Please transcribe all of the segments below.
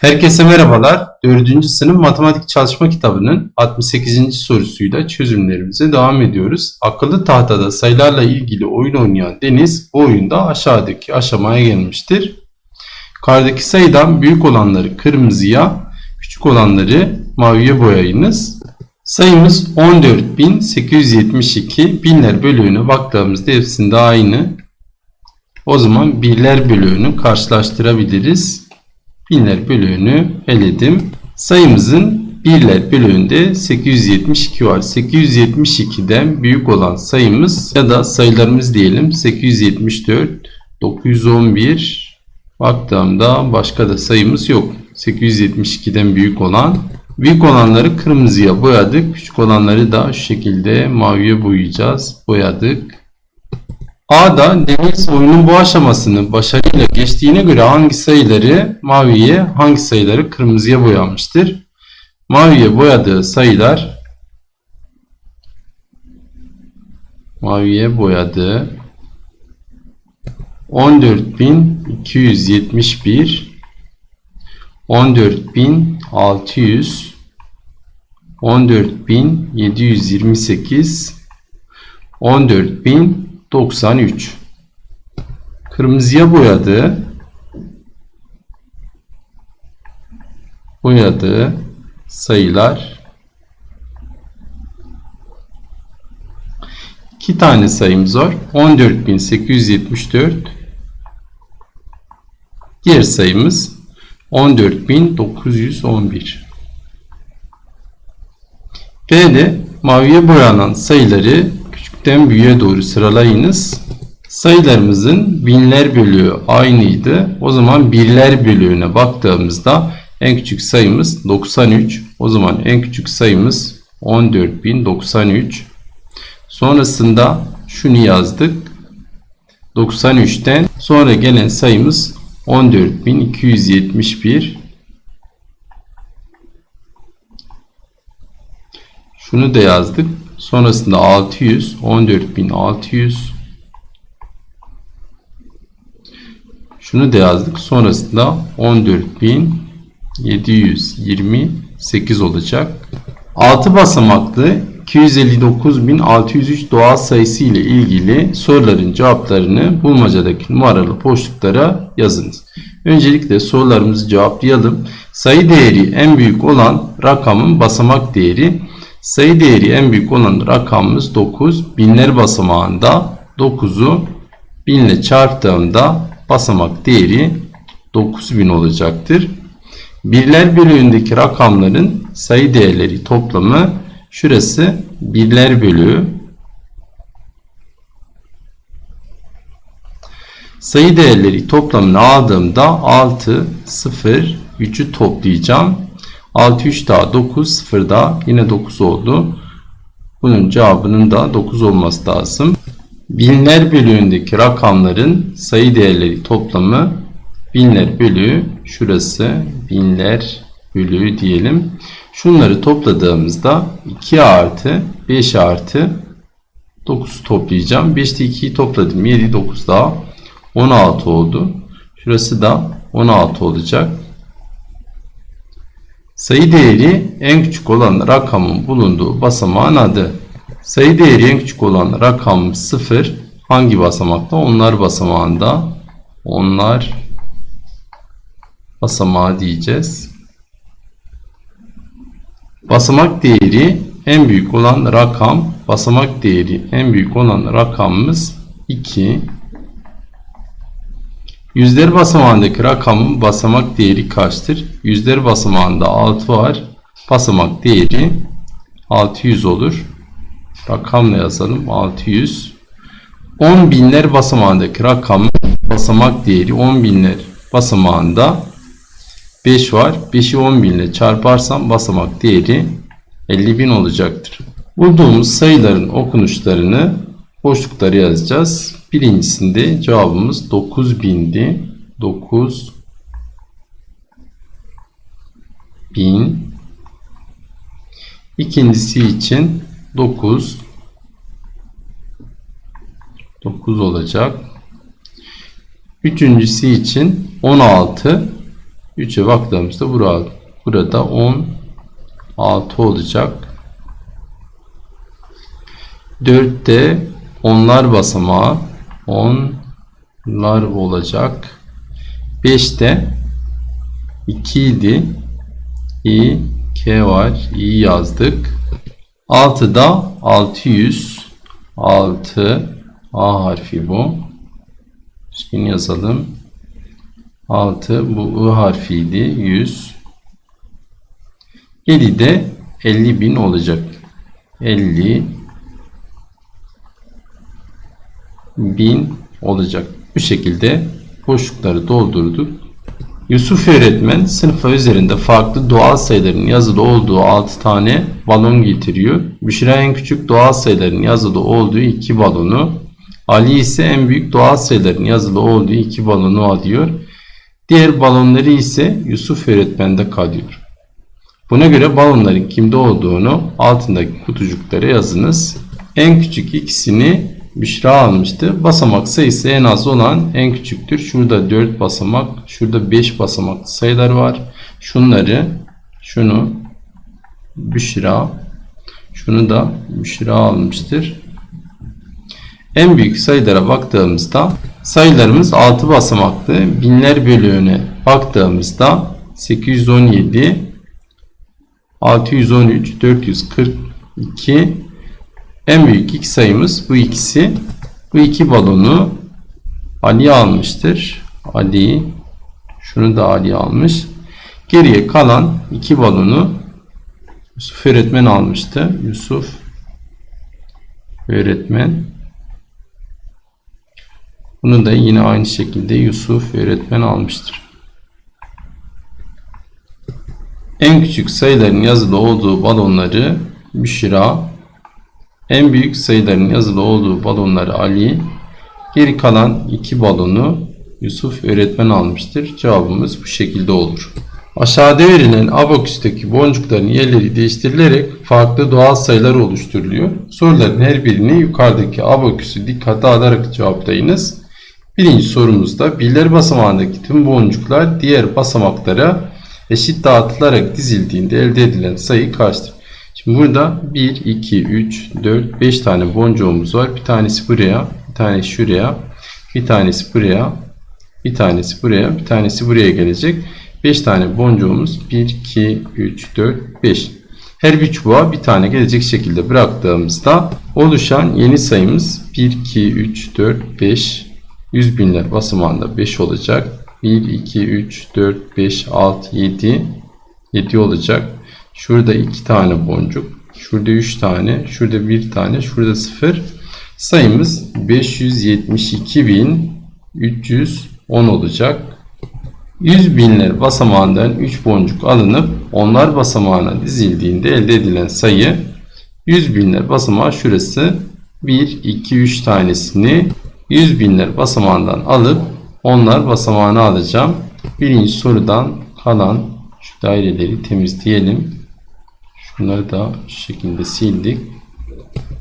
Herkese merhabalar. 4. sınıf matematik çalışma kitabının 68. sorusuyla çözümlerimize devam ediyoruz. Akıllı tahtada sayılarla ilgili oyun oynayan Deniz bu oyunda aşağıdaki aşamaya gelmiştir. Yukarıdaki sayıdan büyük olanları kırmızıya, küçük olanları maviye boyayınız. Sayımız 14.872. Binler bölüğüne baktığımızda hepsinde aynı. O zaman birler bölüğünü karşılaştırabiliriz. Binler bölüğünü eledim. Sayımızın birler bölüğünde 872 var. 872'den büyük olan sayımız ya da sayılarımız diyelim 874, 911 baktığımda başka da sayımız yok. 872'den büyük olan Büyük olanları kırmızıya boyadık. Küçük olanları da şu şekilde maviye boyayacağız. Boyadık. A'da Deniz oyunun bu aşamasını başarıyla geçtiğine göre hangi sayıları maviye, hangi sayıları kırmızıya boyamıştır? Maviye boyadığı sayılar maviye boyadığı 14271 14600 14728 14093 Kırmızıya boyadığı boyadığı sayılar. İki tane sayımız var. 14874 Diğer sayımız 14911 B'de maviye boyanan sayıları küçükten büyüğe doğru sıralayınız. Sayılarımızın binler bölüğü aynıydı. O zaman birler bölüğüne baktığımızda en küçük sayımız 93. O zaman en küçük sayımız 14093. Sonrasında şunu yazdık. 93'ten sonra gelen sayımız 14271. Şunu da yazdık. Sonrasında 600, 14600. Şunu da yazdık. Sonrasında 14728 olacak. 6 basamaklı 259.603 doğal sayısı ile ilgili soruların cevaplarını bulmacadaki numaralı boşluklara yazınız. Öncelikle sorularımızı cevaplayalım. Sayı değeri en büyük olan rakamın basamak değeri Sayı değeri en büyük olan rakamımız 9. Binler basamağında 9'u 1000 ile çarptığımda basamak değeri 9000 olacaktır. Birler bölüğündeki rakamların sayı değerleri toplamı şurası birler bölüğü. Sayı değerleri toplamını aldığımda 6, 0, 3'ü toplayacağım. 6 3 daha 9 0 daha yine 9 oldu. Bunun cevabının da 9 olması lazım. Binler bölüğündeki rakamların sayı değerleri toplamı binler bölüğü şurası binler bölüğü diyelim. Şunları topladığımızda 2 artı 5 artı 9 toplayacağım. 5'te 2'yi topladım. 7 9 daha 16 oldu. Şurası da 16 olacak. Sayı değeri en küçük olan rakamın bulunduğu basamağın adı. Sayı değeri en küçük olan rakam 0 hangi basamakta? Onlar basamağında. Onlar basamağı diyeceğiz. Basamak değeri en büyük olan rakam, basamak değeri en büyük olan rakamımız 2. Yüzler basamağındaki rakamın basamak değeri kaçtır? Yüzler basamağında 6 var. Basamak değeri 600 olur. Rakamla yazalım 600. 10 binler basamağındaki rakamın basamak değeri 10 binler basamağında 5 var. 5'i 10 bin ile çarparsam basamak değeri 50 bin olacaktır. Bulduğumuz sayıların okunuşlarını boşlukları yazacağız. Birincisinde cevabımız 9000'di. 9 bin. İkincisi için 9 9 olacak. Üçüncüsü için 16 3'e baktığımızda burada, burada 10 6 olacak. 4'te onlar basamağı onlar olacak. 5'te 2 idi. i k var. i yazdık. 6'da 600 6 a harfi bu. Üstünü yazalım. 6 bu I harfiydi. 100 7'de 50 bin olacak. 50 bin olacak. Bu şekilde boşlukları doldurduk. Yusuf öğretmen sınıfa üzerinde farklı doğal sayıların yazılı olduğu 6 tane balon getiriyor. Büşra en küçük doğal sayıların yazılı olduğu 2 balonu. Ali ise en büyük doğal sayıların yazılı olduğu 2 balonu alıyor. Diğer balonları ise Yusuf öğretmende kalıyor. Buna göre balonların kimde olduğunu altındaki kutucuklara yazınız. En küçük ikisini Büşra almıştı. Basamak sayısı en az olan en küçüktür. Şurada 4 basamak, şurada 5 basamak sayılar var. Şunları, şunu Büşra, şunu da Büşra almıştır. En büyük sayılara baktığımızda sayılarımız 6 basamaklı. Binler bölüğüne baktığımızda 817, 613, 442 en büyük iki sayımız bu ikisi. Bu iki balonu Ali almıştır. Ali şunu da Ali almış. Geriye kalan iki balonu Yusuf öğretmen almıştı. Yusuf öğretmen. Bunu da yine aynı şekilde Yusuf öğretmen almıştır. En küçük sayıların yazılı olduğu balonları Büşra, en büyük sayıların yazılı olduğu balonları Ali, geri kalan iki balonu Yusuf öğretmen almıştır. Cevabımız bu şekilde olur. Aşağıda verilen abaküsteki boncukların yerleri değiştirilerek farklı doğal sayılar oluşturuluyor. Soruların her birini yukarıdaki abaküsü dikkate alarak cevaplayınız. Birinci sorumuzda birler basamağındaki tüm boncuklar diğer basamaklara eşit dağıtılarak dizildiğinde elde edilen sayı kaçtır? Şimdi burada 1, 2, 3, 4, 5 tane boncuğumuz var. Bir tanesi buraya, bir tanesi şuraya, bir tanesi buraya, bir tanesi buraya, bir tanesi buraya gelecek. 5 tane boncuğumuz 1, 2, 3, 4, 5. Her bir çubuğa bir tane gelecek şekilde bıraktığımızda oluşan yeni sayımız 1, 2, 3, 4, 5. 100 binler basamağında 5 olacak. 1, 2, 3, 4, 5, 6, 7. 7 olacak. Şurada 2 tane boncuk. Şurada 3 tane. Şurada 1 tane. Şurada 0. Sayımız 572.310 olacak. 100 binler basamağından 3 boncuk alınıp onlar basamağına dizildiğinde elde edilen sayı 100 binler basamağı şurası 1, 2, 3 tanesini 100 binler basamağından alıp onlar basamağına alacağım. Birinci sorudan kalan şu daireleri temizleyelim. Şunları da şu şekilde sildik.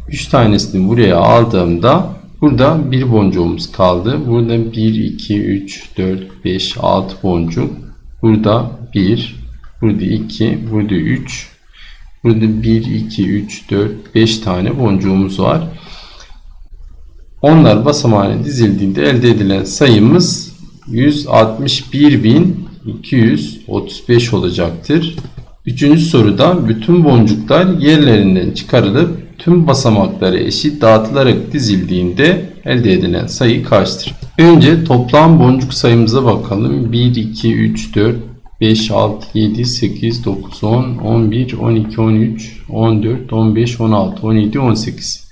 3 tanesini buraya aldığımda burada bir boncuğumuz kaldı. Burada 1, 2, 3, 4, 5, 6 boncuk. Burada 1, burada 2, burada 3, burada 1, 2, 3, 4, 5 tane boncuğumuz var. Onlar basamağına dizildiğinde elde edilen sayımız 161.235 olacaktır. Üçüncü soruda bütün boncuklar yerlerinden çıkarılıp tüm basamakları eşit dağıtılarak dizildiğinde elde edilen sayı kaçtır? Önce toplam boncuk sayımıza bakalım. 1, 2, 3, 4, 5, 6, 7, 8, 9, 10, 11, 12, 13, 14, 15, 16, 17, 18.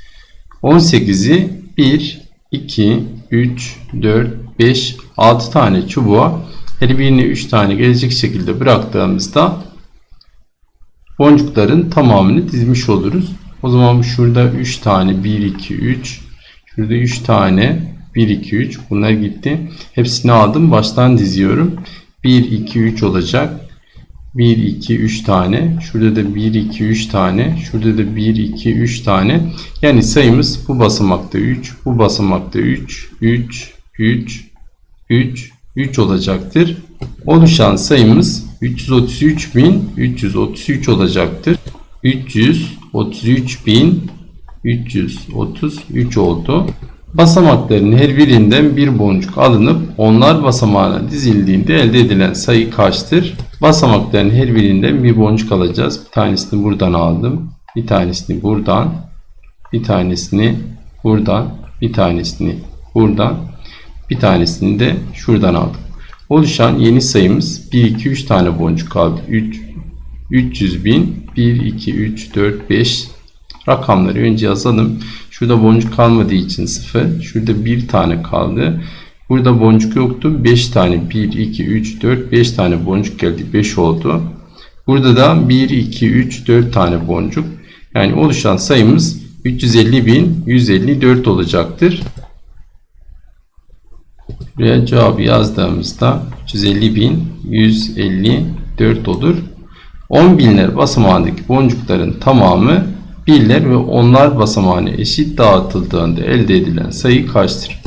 18'i 1, 2, 3, 4, 5, 6 tane çubuğa her birine 3 tane gelecek şekilde bıraktığımızda boncukların tamamını dizmiş oluruz. O zaman şurada 3 tane 1 2 3 şurada 3 tane 1 2 3 bunlar gitti. Hepsini aldım. Baştan diziyorum. 1 2 3 olacak. 1 2 3 tane. Şurada da 1 2 3 tane. Şurada da 1 2 3 tane. Yani sayımız bu basamakta 3, bu basamakta 3, 3, 3, 3, 3 olacaktır. Oluşan sayımız 333.333 olacaktır. 333.333 oldu. Basamakların her birinden bir boncuk alınıp onlar basamağına dizildiğinde elde edilen sayı kaçtır? Basamakların her birinden bir boncuk alacağız. Bir tanesini buradan aldım. Bir tanesini buradan. Bir tanesini buradan. Bir tanesini buradan. Bir tanesini de şuradan aldım. Oluşan yeni sayımız 1, 2, 3 tane boncuk kaldı. 3, 300 bin. 1, 2, 3, 4, 5 rakamları önce yazalım. Şurada boncuk kalmadığı için 0. Şurada bir tane kaldı. Burada boncuk yoktu. 5 tane 1, 2, 3, 4, 5 tane boncuk geldi. 5 oldu. Burada da 1, 2, 3, 4 tane boncuk. Yani oluşan sayımız 350.154 olacaktır. Buraya cevabı yazdığımızda 350.154 olur. 10 binler basamağındaki boncukların tamamı birler ve onlar basamağına eşit dağıtıldığında elde edilen sayı kaçtır?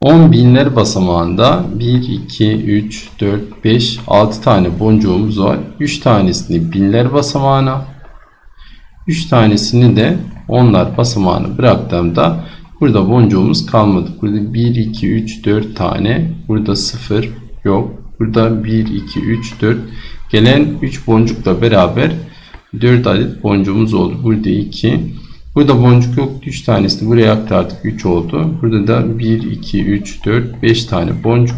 10 binler basamağında 1, 2, 3, 4, 5, 6 tane boncuğumuz var. 3 tanesini binler basamağına, 3 tanesini de onlar basamağına bıraktığımda burada boncuğumuz kalmadı. Burada 1, 2, 3, 4 tane. Burada 0 yok. Burada 1, 2, 3, 4. Gelen 3 boncukla beraber 4 adet boncuğumuz oldu. Burada 2. Burada boncuk yok. 3 tanesini buraya aktardık. 3 oldu. Burada da 1, 2, 3, 4, 5 tane boncuk.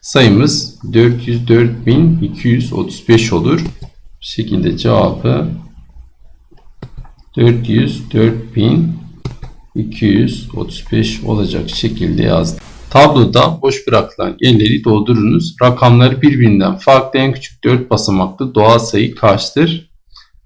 Sayımız 404.235 olur. Bu şekilde cevabı 404.235 olacak şekilde yazdım. Tabloda boş bırakılan yerleri doldurunuz. Rakamları birbirinden farklı en küçük 4 basamaklı doğal sayı kaçtır?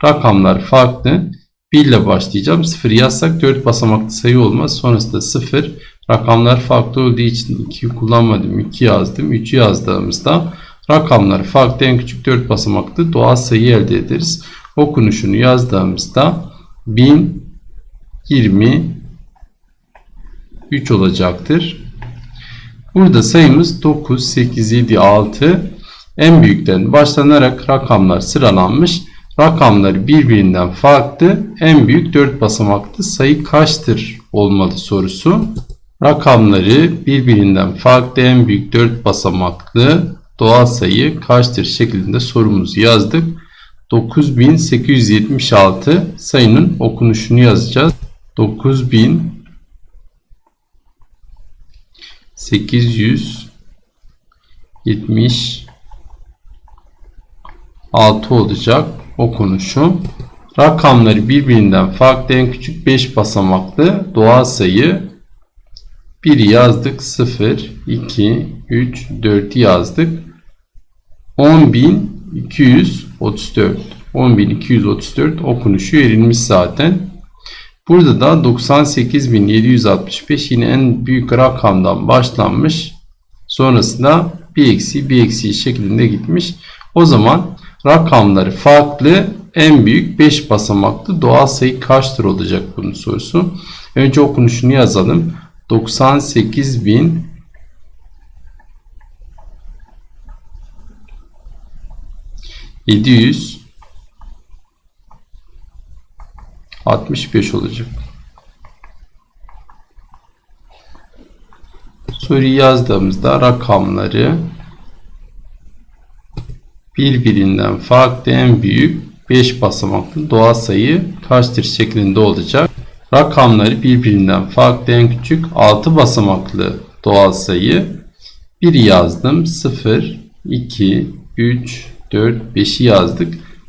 Rakamlar farklı. 1 ile başlayacağım. 0 yazsak 4 basamaklı sayı olmaz. Sonrasında 0. Rakamlar farklı olduğu için 2'yi kullanmadım. 2 yazdım. 3'ü yazdığımızda rakamlar farklı en küçük 4 basamaklı doğal sayı elde ederiz. Okunuşunu yazdığımızda 1023 olacaktır. Burada sayımız 9, 8, 7, 6 en büyükten başlanarak rakamlar sıralanmış. Rakamları birbirinden farklı en büyük 4 basamaklı sayı kaçtır olmalı sorusu. Rakamları birbirinden farklı en büyük 4 basamaklı doğal sayı kaçtır şeklinde sorumuzu yazdık. 9876 sayının okunuşunu yazacağız. 9000 876 olacak okunuşu. Rakamları birbirinden farklı en küçük 5 basamaklı doğal sayı 1 yazdık 0 2 3 4 yazdık 10234 10234 okunuşu verilmiş zaten. Burada da 98765 yine en büyük rakamdan başlanmış. Sonrasında bir eksi bir eksi şeklinde gitmiş. O zaman rakamları farklı en büyük 5 basamaklı doğal sayı kaçtır olacak bunun sorusu. Önce okunuşunu yazalım. 98000 700 65 olacak. Soruyu yazdığımızda rakamları birbirinden farklı en büyük 5 basamaklı doğal sayı kaçtır şeklinde olacak. Rakamları birbirinden farklı en küçük 6 basamaklı doğal sayı 1 yazdım. 0, 2, 3, 4, 5'i yazdık.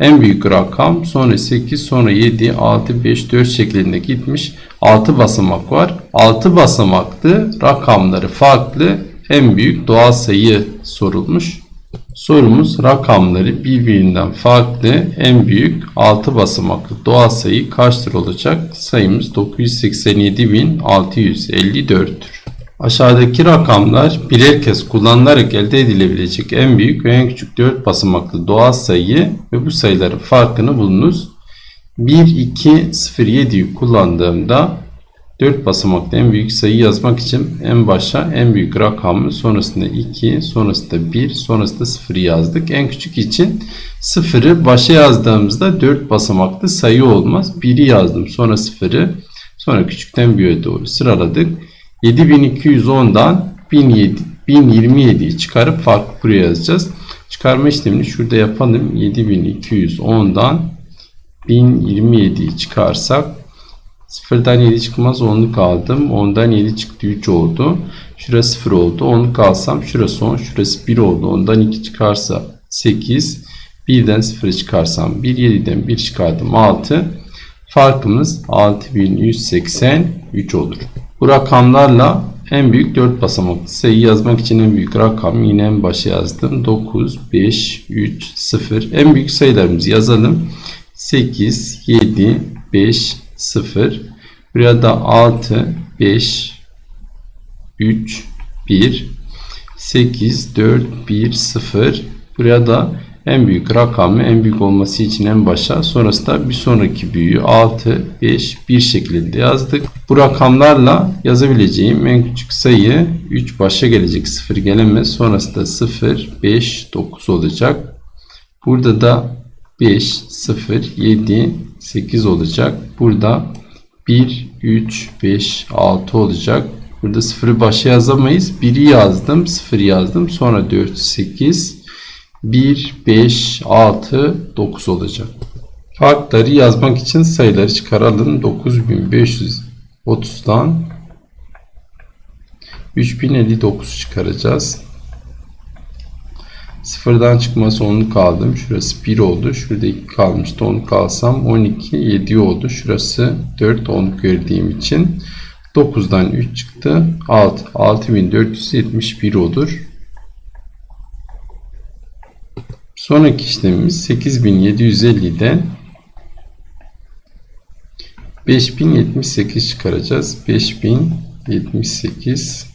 en büyük rakam sonra 8 sonra 7 6 5 4 şeklinde gitmiş 6 basamak var 6 basamaklı rakamları farklı en büyük doğal sayı sorulmuş. Sorumuz rakamları birbirinden farklı en büyük 6 basamaklı doğal sayı kaçtır olacak? Sayımız 987.654'tür. Aşağıdaki rakamlar birer kez kullanılarak elde edilebilecek en büyük ve en küçük 4 basamaklı doğal sayı ve bu sayıların farkını bulunuz. 1, 2, 0, 7'yi kullandığımda 4 basamaklı en büyük sayı yazmak için en başa en büyük rakamı sonrasında 2 sonrasında 1 sonrasında 0 yazdık. En küçük için 0'ı başa yazdığımızda 4 basamaklı sayı olmaz. 1'i yazdım sonra 0'ı sonra küçükten büyüğe doğru sıraladık. 7210'dan 1027'yi çıkarıp farklı buraya yazacağız. Çıkarma işlemini şurada yapalım. 7210'dan 1027'yi çıkarsak Sıfırdan 7 çıkmaz 10'luk aldım. 10'dan 7 çıktı 3 oldu. Şurası 0 oldu. 10'luk alsam şurası 10. Şurası 1 oldu. 10'dan 2 çıkarsa 8. 1'den 0 çıkarsam 1. 7'den 1 çıkardım 6. Farkımız 6183 olur. Bu rakamlarla en büyük 4 basamaklı sayı yazmak için en büyük rakam yine en başa yazdım. 9, 5, 3, 0. En büyük sayılarımızı yazalım. 8, 7, 5, 0. Buraya da 6, 5, 3, 1, 8, 4, 1, 0. Buraya da en büyük rakamı en büyük olması için en başa sonrasında bir sonraki büyüğü 6, 5, 1 şeklinde yazdık. Bu rakamlarla yazabileceğim en küçük sayı 3 başa gelecek 0 gelemez. Sonrasında 0, 5, 9 olacak. Burada da 5, 0, 7, 8 olacak. Burada 1, 3, 5, 6 olacak. Burada 0'ı başa yazamayız. 1'i yazdım, 0 yazdım. Sonra 4, 8, 1, 5, 6, 9 olacak. Farkları yazmak için sayıları çıkaralım. 9530'dan 3059 çıkaracağız. Sıfırdan çıkması 10'luk aldım. Şurası 1 oldu. Şurada 2 kalmıştı. 10'luk kalsam 12 7 oldu. Şurası 4 10'luk verdiğim için 9'dan 3 çıktı. 6 6471 olur. Sonraki işlemimiz 8750'den 5078 çıkaracağız. 5078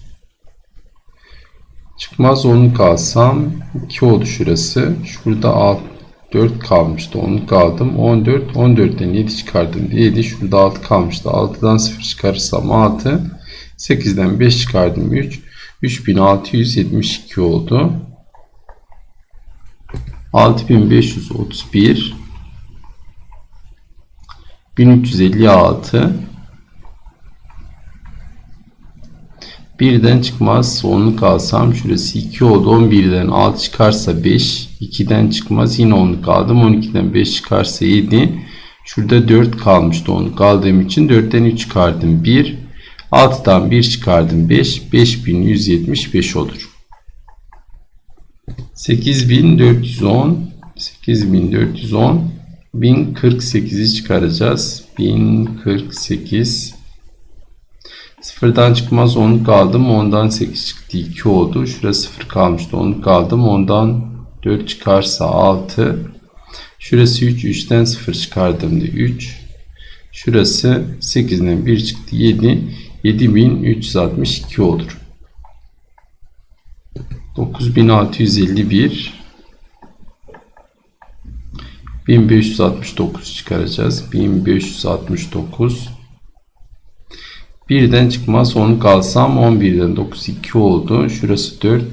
Çıkmaz 10 kalsam 2 oldu şurası. Şurada 6, 4 kalmıştı. 10 kaldım. 14. 14'ten 7 çıkardım. 7. Şurada 6 kalmıştı. 6'dan 0 çıkarırsam 6. 8'den 5 çıkardım. 3. 3672 oldu. 6531 1356 Birden çıkmaz. Onluk alsam şurası 2 oldu. 11'den 6 çıkarsa 5. 2'den çıkmaz. Yine onluk aldım. 12'den 5 çıkarsa 7. Şurada 4 kalmıştı onluk aldığım için. 4'ten 3 çıkardım. 1. 6'dan 1 çıkardım. 5. 5175 olur. 8410 8410 1048'i çıkaracağız. 1048 Sıfırdan çıkmaz 10 kaldım. 10'dan 8 çıktı 2 oldu. Şurası 0 kalmıştı 10 kaldım. 10'dan 4 çıkarsa 6. Şurası 3. 3'ten 0 çıkardığımda 3. Şurası 8'den 1 çıktı 7. 7362 olur. 9651 1569 çıkaracağız. 1569 Birden çıkmaz 10'luk alsam 11'den 9 2 oldu. Şurası 4.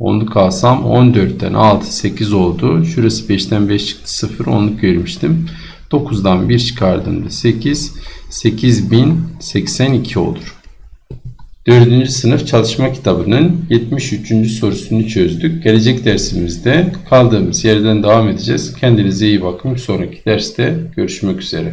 10'luk alsam 14'ten 6 8 oldu. Şurası 5'ten 5 çıktı 0. 10'luk vermiştim. 9'dan 1 çıkardığımda 8. 8082 olur. 4. sınıf çalışma kitabının 73. sorusunu çözdük. Gelecek dersimizde kaldığımız yerden devam edeceğiz. Kendinize iyi bakın. Sonraki derste görüşmek üzere.